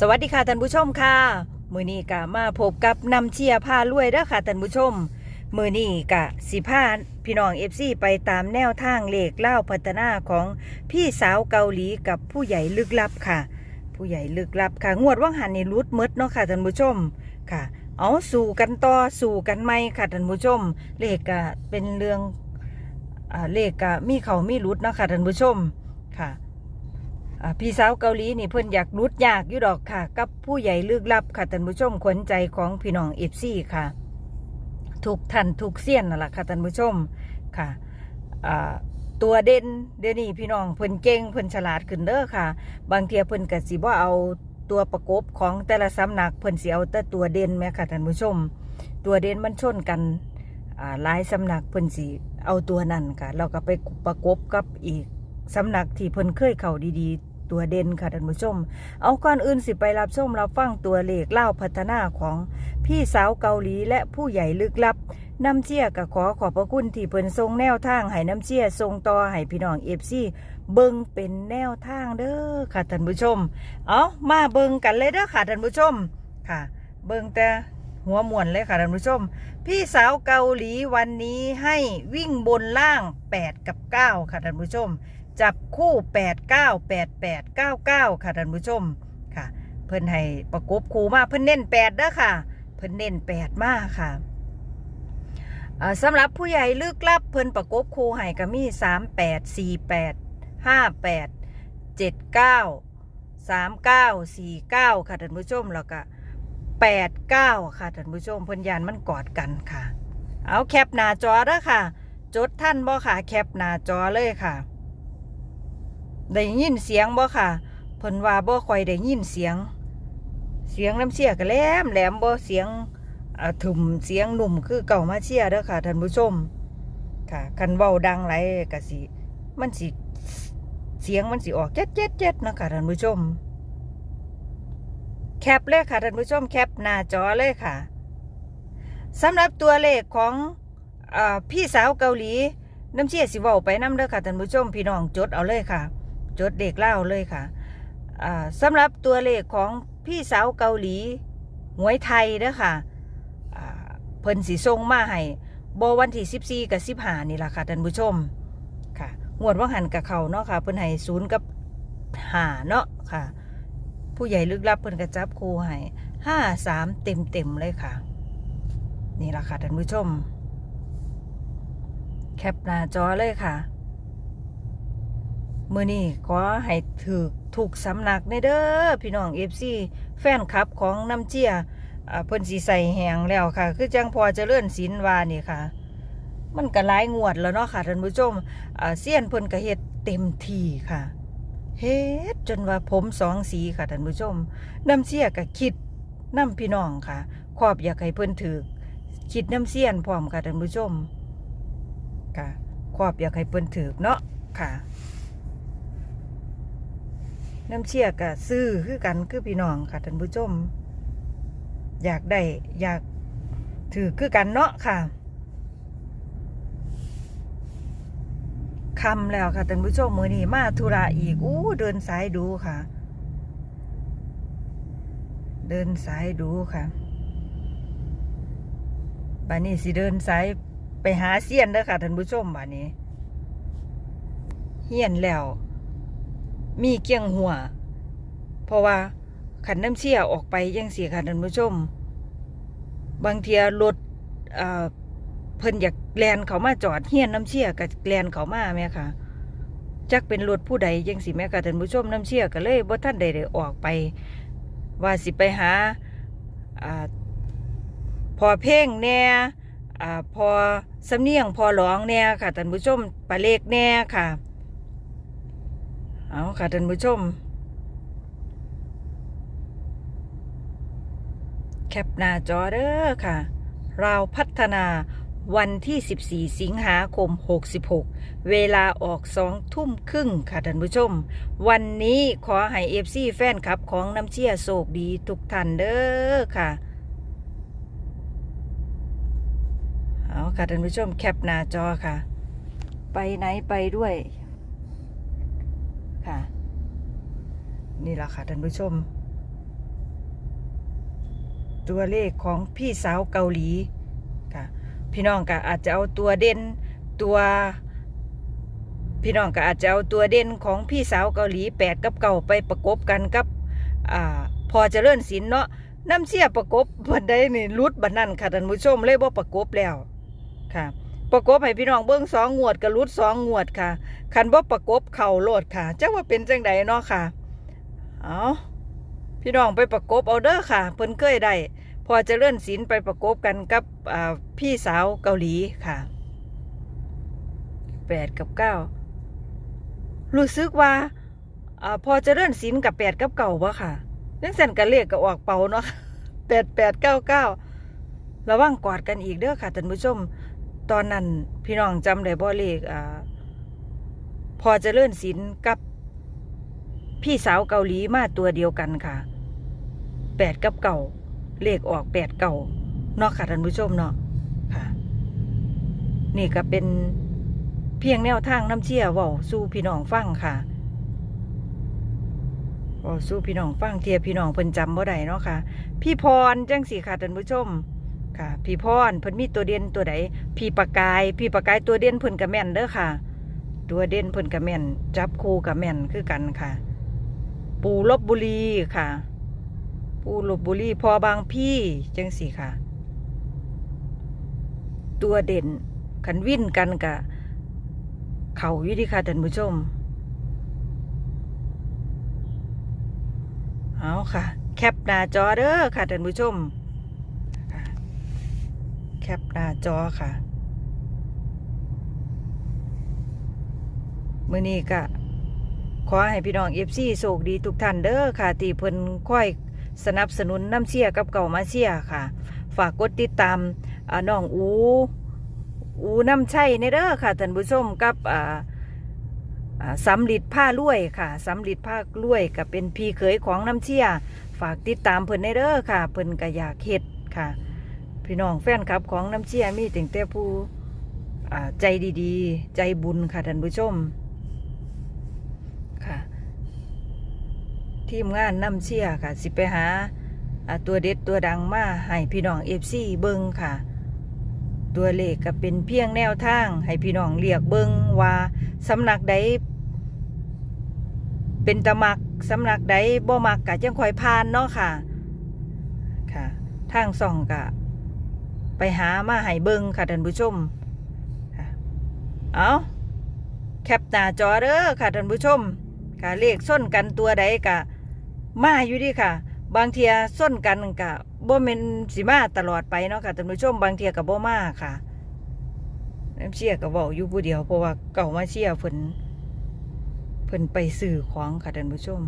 สวัสดีค่ะท่านผู้ชมค่ะ มือนี้กะมาพบกับนำเชียร์พารวยเด้อค่ะท่านผู้ชม มือนี้กะสิพาพี่น้องเอฟซีไปตามแนวทางเลขเล่าพัฒนาของพี่สาวเกาหลีกับผู้ใหญ่ลึกลับค่ะ ผู้ใหญ่ลึกลับค่ะ งวดว่างหันนี่รุดหมดเนาะค่ะท่านผู้ชมค่ะ เอาสู่กันต่อสู่กันไหมค่ะท่านผู้ชม เลขกะเป็นเรื่องอเลขกะมีเขามีรุดเนาะค่ะท่านผู้ชม พี่สาวเกาหลีนี่เพิ่นอยากรุดยากยู่ดอกค่ะ กับผู้ใหญ่ลึกลับค่ะท่านผู้ชมขวัญใจของพี่น้องเอฟซีค่ะถูกท่านถูกเสี้ยนนั่นแหละค่ะท่านผู้ชมค่ะตัวเด่นเดี๋ยวนี้พี่น้องเพิ่นเก่งเพิ่นฉลาดขึ้นเด้อค่ะ บางเทียเพิ่นก็สิบ่เอาตัวประกบของแต่ละสำนักเพิ่นสิเอาแต่ตัวเด่นแม่ค่ะท่านผู้ชม ตัวเด่นมันชนกันหลายสำนักเพิ่นสิเอาตัวนั้นค่ะเราก็ไปประกบกับอีก สำนักที่เพิ่นเคยเข้าดีๆ ตัวเด่นค่ะท่านผู้ชม เอาก่อนอื่นสิไปรับชมรับฟังตัวเลขเล่าพัฒนาของพี่สาวเกาหลีและผู้ใหญ่ลึกลับน้ำเชี่ยก็ขอขอบพระคุณที่เพิ่นทรงแนวทางให้น้ำเชี่ยทรงต่อให้พี่น้องเอฟซีเบิ่งเป็นแนวทางเด้อค่ะท่านผู้ชม เอามาเบิ่งกันเลยเด้อค่ะท่านผู้ชมค่ะ เบิ่งแต่หัวหมวนเลยค่ะท่านผู้ชม พี่สาวเกาหลีวันนี้ให้วิ่งบนล่าง 8 กับ 9 ค่ะท่านผู้ชม จับคู่ 8 9 8 8 9 9 ค่ะท่านผู้ชมค่ะ เพิ่นให้ประกบคู่มาเพิ่นเน้น8ด้อค่ะ เพิ่นเน้น8มากค่ะสำหรับผู้ใหญ่ลึกลับเพิ่นประกบคู่ให้ก็มี 3 8 4 8 5 8 7 9 3 9 4 9 ค่ะท่านผู้ชมแล้วก็แปดเก้าค่ะท่านผู้ชมเพิ่นยานมันกอดกันค่ะ เอาแคปหน้าจอเด้อค่ะ จดท่านบ่ค่ะ แคปหน้าจอเลยค่ะ ได้ยินเสียงบ่ค่ะเพิ่นว่าบ่ค่อยได้ยินเสียง เสียงน้ำเสียก็แหลมแหลมบ่เสียงอ่าถึมเสียงหนุ่มคือเก่ามาเชียร์เด้อค่ะท่านผู้ชม ค่ะคันเว้าดังไรก็สิมันสิเสียงมันสิออกเจ็ดเจ็ดเจ็ดนะคะท่านผู้ชม แคปเลยค่ะท่านผู้ชมแคปหน้าจอเลยค่ะสำหรับตัวเลขของอพี่สาวเกาหลีน้ำเชี่ยสิเว้าไปน้ำเด้อค่ะท่านผู้ชมพี่น้องจดเอาเลยค่ะ จดเด็กเล่าเลยค่ะสำหรับตัวเลขของพี่สาวเกาหลีหวยไทยเด้อค่ะเพิ่นสีทรงมาให้บวันที่14กับ15นี่ล่ะค่ะท่านผู้ชมค่ะงวดว่าหันกับเขาเนาะค่ะเพิ่นให้ศูนย์กับหาเนาะค่ะ ผู้ใหญ่ลึกลับเพิ่นกระจับครูให้ห้าสามเต็มเต็มเลยค่ะ นี่ละค่ะท่านผู้ชม แคปหน้าจอเลยค่ะ มือนี้ขอให้ถือถูกสำนักในเด้อพี่น้องเอฟซีแฟนคลับของน้ำเจียเพิ่นสีใส่แหงแล้วค่ะ คือจังพอจะเลื่อนสินวานี่ค่ะ มันก็หลายงวดแล้วเนาะค่ะท่านผู้ชมเสี้ยนเพิ่นก็เฮ็ดเต็มที่ค่ะเฮ็ดจนว่าผมสองสีค่ะท่านผู้ชมน้ำเสียก็คิดน้ำพี่น้องค่ะขอบอยากให้เพิ่นถือคิดน้ำเสียนพร้อมค่ะท่านผู้ชมค่ะขอบอยากให้เพิ่นถือเนาะค่ะ น้ำเชี่ยก็ซื้อคือกันคือพี่น้องค่ะท่านผู้ชม อยากได้อยากถือคือกันเนาะค่ะคำแล้วค่ะท่านผู้ชมมือนี้มาธุระอีกอู้เดินสายดูค่ะ เดินสายดูค่ะบ้านนี้สิเดินสายไปหาเซียนเด้อค่ะท่านผู้ชมบ้านนี้ เฮียนแล้ว มีเกียงหัว เพราะว่าขันน้ำเชี่ยออกไปยังเสียค่ะท่านผู้ชม บางเทียรถเพิ่นอยากแลนเขามาจอดเฮียนน้ำเชี่ยกับแลนเขามาแม่ค่ะจักเป็นรถผู้ใดยังสิแม่ค่ะท่านผู้ชมน้ำเชี่ยก็เลยบ่ท่านใดได้ออกไป ว่าสิไปหาอพอเพ่งแน่อ่าพอสำเนียงพอหลองแน่ค่ะท่านผู้ชมปลาเล็กแน่ค่ะ เอาค่ะท่านผู้ชม แคปหน้าจอเด้อค่ะ เราพัฒนาวันที่ 14 สิงหาคม 66 เวลาออกสองทุ่มครึ่งค่ะท่านผู้ชม วันนี้ขอให้เอฟซีแฟนคลับของน้ำเชี่ยโศกดีทุกท่านเด้อค่ะ เอาค่ะท่านผู้ชมแคปหน้าจอค่ะ ไปไหนไปด้วย ค่ะ นี่แหละค่ะท่านผู้ชม ตัวเลขของพี่สาวเกาหลีค่ะ พี่น้องก็อาจจะเอาตัวเด่นตัวพี่น้องก็อาจจะเอาตัวเด่นของพี่สาวเกาหลีแปดกับเก่าไปประกบกันกับอ่าพอเจริญศิลเนาะน้ำเชี่ยประกบบันไดนี่รุดบันนั่นค่ะท่านผู้ชมเลยบ่ประกบแล้วค่ะ ประกบให้พี่น้องเบิ้งสองงวดกับรุดสองงวดค่ะคันบ่ประกบเข่าโลดค่ะจังว่าเป็นจังใดเนาะค่ะเอาพี่น้องไปประกบเอาเด้อค่ะ เพิ่นเคยได้พอจะเลื่อนศีลไปประกบกันกับพี่สาวเกาหลีค่ะแปดกับเก้ารู้สึกว่าอพอจะเลื่อนศีลกับแปดกับเก่าบ่ค่ะยังสั่นกันเลขก็ออกเป่าเนาะแปดแปดเก้าเก้าระวังกอดกันอีกเด้อค่ะท่านผู้ชม ตอนนั้นพี่น้องจำได้บ่เลขอ่าพอเจะเลื่อนศิลกับ พี่สาวเกาหลีมาตัวเดียวกันค่ะแปดกับเก่าเลขออกแปดเก่าเนาะค่ะท่านผู้ชมเนาะค่ะ นี่ก็เป็นเพียงแนวทางน้ำเชี่ยเว่าสู้พี่น้องฟังค่ะเว่าสู้พี่น้องฟังเทียพี่น้องเพิ่นจำบ่ได้เนาะค่ะ พี่พรจังสีค่ะท่านผู้ชม ค่ะ พี่พรเพิ่นมีตัวเด่นตัวใดพี่ประกาย พี่ประกายตัวเด่นเพิ่นกระแม่นเด้อค่ะ ตัวเด่นเพิ่นกระแม่น จับคู่กระแม่นคือกันค่ะ ปูลบบุรีค่ะ ปูลบบุรีพอบางพี่จังสี่ค่ะ ตัวเด่นขันวิ่นกันกะเขาอยู่ดีค่ะท่านผู้ชมเอาค่ะ แคปหน้าจอเด้อค่ะท่านผู้ชม แคปหน้าจอค่ะ มื่อนี้ก็ขอให้พี่น้องเอฟซีโชคดีทุกท่านเด้อค่ะ ที่เพิ่นค่อยสนับสนุนน้ำเชียกับเก่ามาเชียค่ะ ฝากกดติดตามน้องอูอูน้ำชัยในเด้อค่ะท่านผู้ชมกับสำลิดผ้าลุ่ยค่ะสำลิดผ้าลุ่ยก็เป็นพี่เขยของน้ำเชียฝากติดตามเพิ่นในเด้อค่ะ เพิ่นก็อยากเฮ็ดค่ะ พี่น้องแฟนคลับของน้ำเชียมีแต่งแต่ผู้ใจดีๆ ใจบุญค่ะท่านผู้ชมค่ะ ทีมงานน้ำเชียค่ะ สิไปหาอ่าตัวเด็ดตัวดังมาให้พี่น้องเอฟซีเบิงค่ะ ตัวเลขก็เป็นเพียงแนวทาง ให้พี่น้องเรียกเบิงว่าสำนักใดเป็นตะมักสำนักใดบ่มักกะจังคอยพานเนาะค่ะ ค่ะ ทางส่องกะ ไปหามาให้เบิงค่ะท่านผู้ชมเอาแคปหน้าจอเด้อค่ะท่านผู้ชมค่ะเลขส้นกันตัวใดกะมาอยู่ดีค่ะ บางเทียส้นกันกะบ่แม่นสิมาตลอดไปเนาะค่ะท่านผู้ชม บางเทียกับบ่มาค่ะน้ำเชี่ยก็บอกอยู่ผู้เดียวเพราะว่าเก่ามาเชี่ยเพิ่นเพิ่นไปสื่อของค่ะท่านผู้ชม